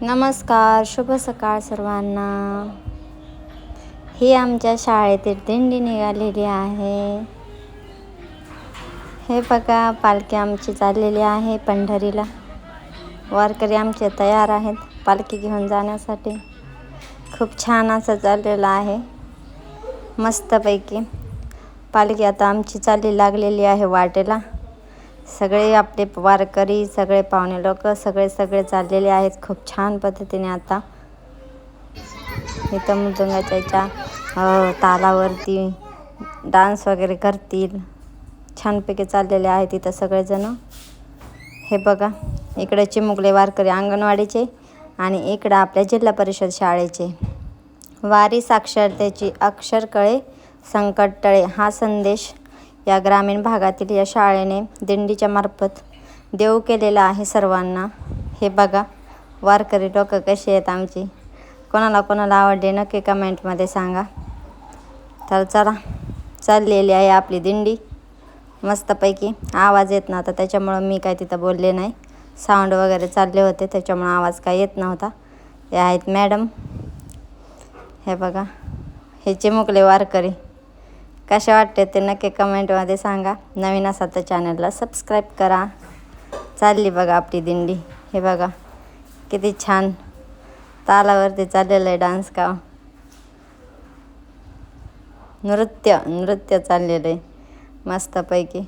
नमस्कार शुभ सकाळ सर्वांना. ही आमच्या शाळेतील दिंडी निघालेली आहे. हे बघा पालखी आमची चाललेली आहे पंढरीला. वारकरी आमचे तयार आहेत पालखी घेऊन जाण्यासाठी. खूप छान असं चाललेलं आहे. मस्तपैकी. पालखी आता आमची चालली लागलेली आहे वाटेला. सगळे आपले वारकरी सगळे पाहुणे लोक सगळे सगळे चाललेले आहेत. खूप छान पद्धतीने आता इथं मृदंगाच्या तालावरती डान्स वगैरे करतील. छानपैकी चाललेले आहेत इथं सगळेजण. हे बघा इकडे चिमुकले वारकरी अंगणवाडीचे आणि इकडं आपल्या जिल्हा परिषद शाळेचे. वारी साक्षरतेची अक्षर कळे संकट टळे हा संदेश या ग्रामीण भागातील या शाळेने दिंडीच्या मार्फत देऊ केलेला आहे सर्वांना. हे बघा वारकरी लोकं कशी आहेत आमची. कोणाला कोणाला आवडले नक्की कमेंटमध्ये सांगा. तर चला चाललेली आहे आपली दिंडी. मस्तपैकी आवाज येत नव्हता त्याच्यामुळं मी काय तिथं बोलले नाही. साऊंड वगैरे चालले होते त्याच्यामुळं आवाज काय येत नव्हता. हे आहेत मॅडम. हे बघा हे चिमुकले वारकरी. कसे वाटते ते नक्की कमेंटमध्ये सांगा. नवीन असा तर चॅनलला सबस्क्राईब करा. चालली बघा आपली दिंडी. हे बघा किती छान. तालावरती चाललेलं आहे डान्स का नृत्य नृत्य चाललेलं आहे. मस्तपैकी.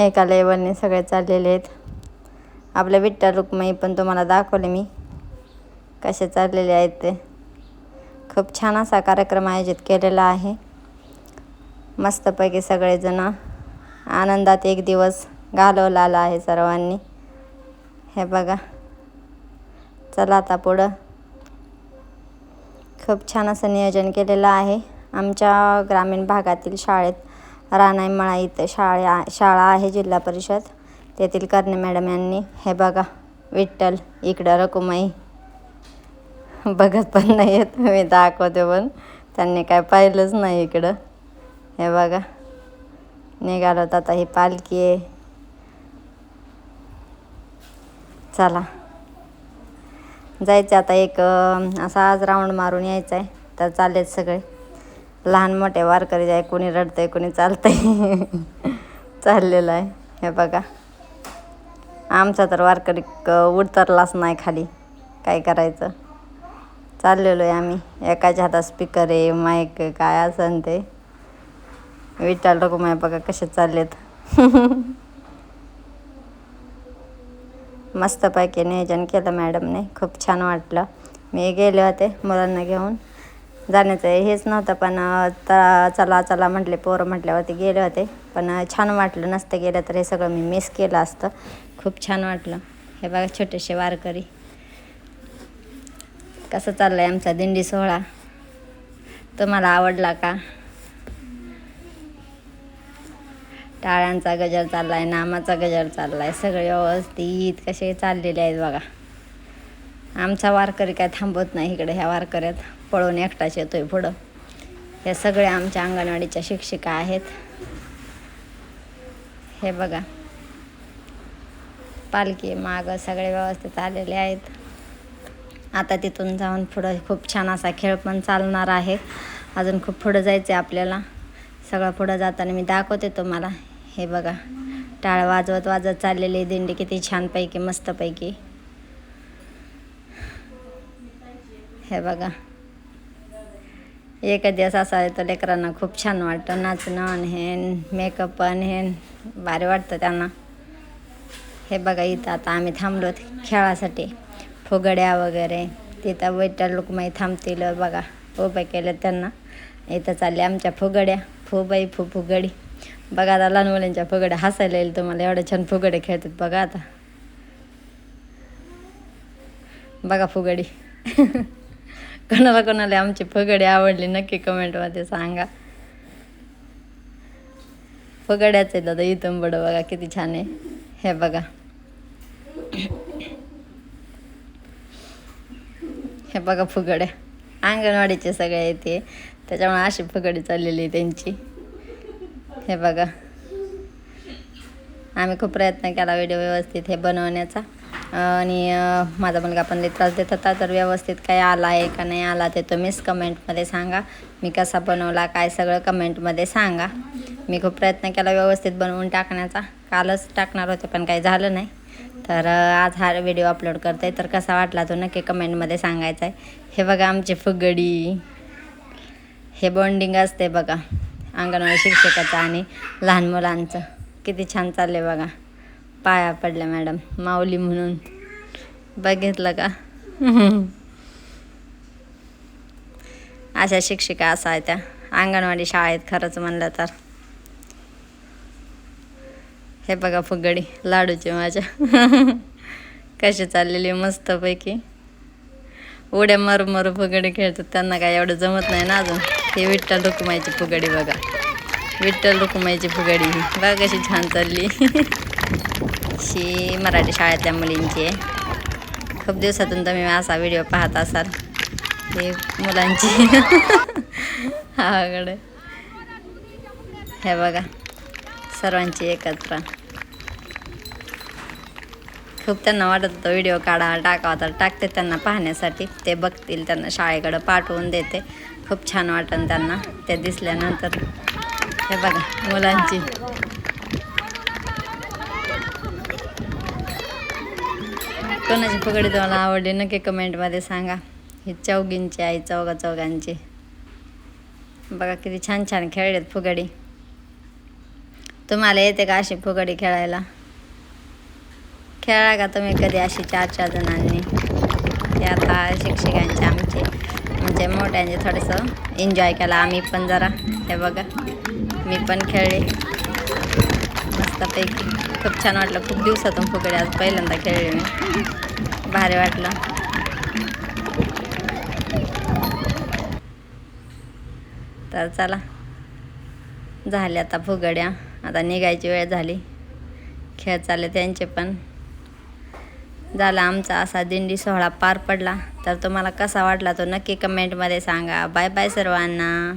एका लेवलने सगळे चाललेले आहेत. आपल्या विठ्ठल रुक्माई पण तुम्हाला दाखवले मी. कसे चाललेले आहेत ते. खूप छान असा कार्यक्रम आयोजित केलेला आहे. मस्तपैकी सगळेजण आनंदात एक दिवस घालवला आला आहे सर्वांनी. हे बघा. चला आता पुढं. खूप छान असं नियोजन केलेलं आहे. आमच्या ग्रामीण भागातील शाळेत राणाईमळा इथं शाळा शाळा आहे जिल्हा परिषद. तेथील कर्णे मॅडम यांनी हे बघा विठ्ठल इकडं रकुमाई बघत पण नाही येत मी दाखवते पण. त्यांनी काय पाहिलंच नाही इकडं. हे बघा. निघालो तर आता ही पालखी आहे. चला. जायचं आता एक असा आज राऊंड मारून यायचं आहे तर चाललेत सगळे. लहान मोठे वारकरी जाय कोणी रडतंय कोणी चालतंय. चाललेलं आहे. हे बघा. आमचा तर वारकरी क- उतरलाच नाही खाली. काय करायचं? चाललेलो आहे आम्ही. एकाच्या हातात स्पीकर आहे माईक काय असन ते. विठ्ठल रघुमाय बघा कसे चाललेत. मस्तपैकी नियोजन केलं मॅडमने. खूप छान वाटलं. मी गेले होते मुलांना घेऊन. जाण्याचं हेच नव्हतं पण चला चला म्हटले पोरं म्हटल्यावरती गेले होते. पण छान वाटलं नसतं गेलं तर हे सगळं मी मिस केलं असतं. खूप छान वाटलं. हे बघा छोटेसे वारकरी. कसं चाललं आहे आमचा दिंडी सोहळा? तुम्हाला आवडला का? टाळ्यांचा गजर चालला आहे नामाचा गजर चालला आहे सगळे व्यवस्थित कसे चाललेले आहेत बघा. आमचा वारकरी काय थांबत नाही इकडे ह्या वारकऱ्यात पळून एकटाच येतोय पुढं. हे सगळे आमच्या अंगणवाडीच्या शिक्षिका आहेत. हे बघा. पालखी मागं सगळे व्यवस्थित आलेले आहेत. आता तिथून जाऊन पुढं खूप छान असा खेळ पण चालणार आहे. अजून खूप पुढं जायचं आहे आपल्याला. सगळं पुढं जाताना मी दाखवते तुम्हाला. हे बघा. टाळ वाजवत वाजत चाललेली दिंडी. किती छानपैकी मस्तपैकी. हे बघा. एक दिवस असा येतो लेकरांना खूप छान वाटतं. नाचणं आणि हेन मेकअप पण हेन भारी वाटतं त्यांना. हे बघा इथं आता आम्ही थांबलो खेळासाठी. फुगड्या वगैरे तिथं विठ्ठल लोकमाई थांबतील बघा. उभं केलं त्यांना. इथं चालले आमच्या फुगड्या. फुबाई फु फुगडी. बघा आता लहान मुलांच्या फुगड्या हसायला येईल तुम्हाला. एवढे छान फुगडे खेळतात बघा आता. बघा फुगडी. कोणाला कोणाला आमची फुगडी आवडली नक्की कमेंटमध्ये सांगा. फुगड्याच आहे दादा इथून बडं बघा किती छान आहे. हे बघा. हे बघा फुगड्या. अंगणवाडीचे सगळे येते त्याच्यामुळे अशी फुगडी चाललेली आहे त्यांची. हे बघा. आम्ही खूप प्रयत्न केला व्हिडिओ व्यवस्थित हे बनवण्याचा. आणि माझा मुलगा पण त्रास देत होता. तर व्यवस्थित काय आला आहे का नाही आला ते तुम्हीच कमेंटमध्ये सांगा. मी कसा बनवला काय सगळं कमेंटमध्ये सांगा. मी खूप प्रयत्न केला व्यवस्थित बनवून टाकण्याचा. कालच टाकणार होते पण काही झालं नाही. तर आज हा व्हिडिओ अपलोड करते तर कसा वाटला तो नक्की कमेंटमध्ये सांगायचा आहे हे बघा आमची फुगडी. हे बॉन्डिंग असते बघा. अंगणवाडी शिक्षकाचं आणि लहान मुलांचं. किती छान चालले बघा. पाया पडल्या मॅडम माऊली म्हणून. बघितलं का? अशा शिक्षिका असा त्या अंगणवाडी शाळेत खरंच म्हणलं तर. हे बघा फुगडी लाडूची माझ्या. कशी चाललेली मस्तपैकी. उड्या मरमर फुगडी खेळतात त्यांना काय एवढं जमत नाही ना अजून. हे विठ्ठल रुक्माईची फुगडी बघा. विठ्ठल रुक्माईची फुगडी ही. बघा कशी छान चालली. शी मराठी शाळेतल्या मुलींची. आहे खूप दिवसातून तुम्ही असा व्हिडिओ पाहत असाल. हे मुलांची. हाकडे हे बघा. सर्वांची एकत्र. खूप त्यांना वाटत होतं व्हिडिओ काढा टाकावा. तर टाकते त्यांना पाहण्यासाठी. ते बघतील त्यांना शाळेकडं पाठवून देते. खूप छान वाटन त्यांना. ते दिसल्यानंतर. हे बघा मुलांची. कोणाची फुगडी तुम्हाला आवडली? नक्की कमेंटमध्ये सांगा. ही चौघींची आई चौघा चौघांची. बघा किती छान छान खेळलेत फुगडी. तुम्हाला येते का अशी फुगडी खेळायला? खेळा का तुम्ही कधी अशी चार चार जणांनी. ते आता शिक्षकांचे आमचे. म्हणजे मोठ्यांचे थोडंसं एन्जॉय केला आम्ही पण जरा. हे बघा मी पण खेळले. मस्तपैकी. खूप छान वाटलं. खूप दिवसातून फुगडी आज पहिल्यांदा खेळले मी. भारी वाटलं. तर चला. झाले आता फुगड्या आता निघायची वेळ झाली. खेळ चालले त्यांचे पण. झाला आमचा असा दिंडी सोहळा पार पडला. तर तुम्हाला कसा वाटला तो नक्की कमेंटमध्ये सांगा. बाय बाय सर्वांना.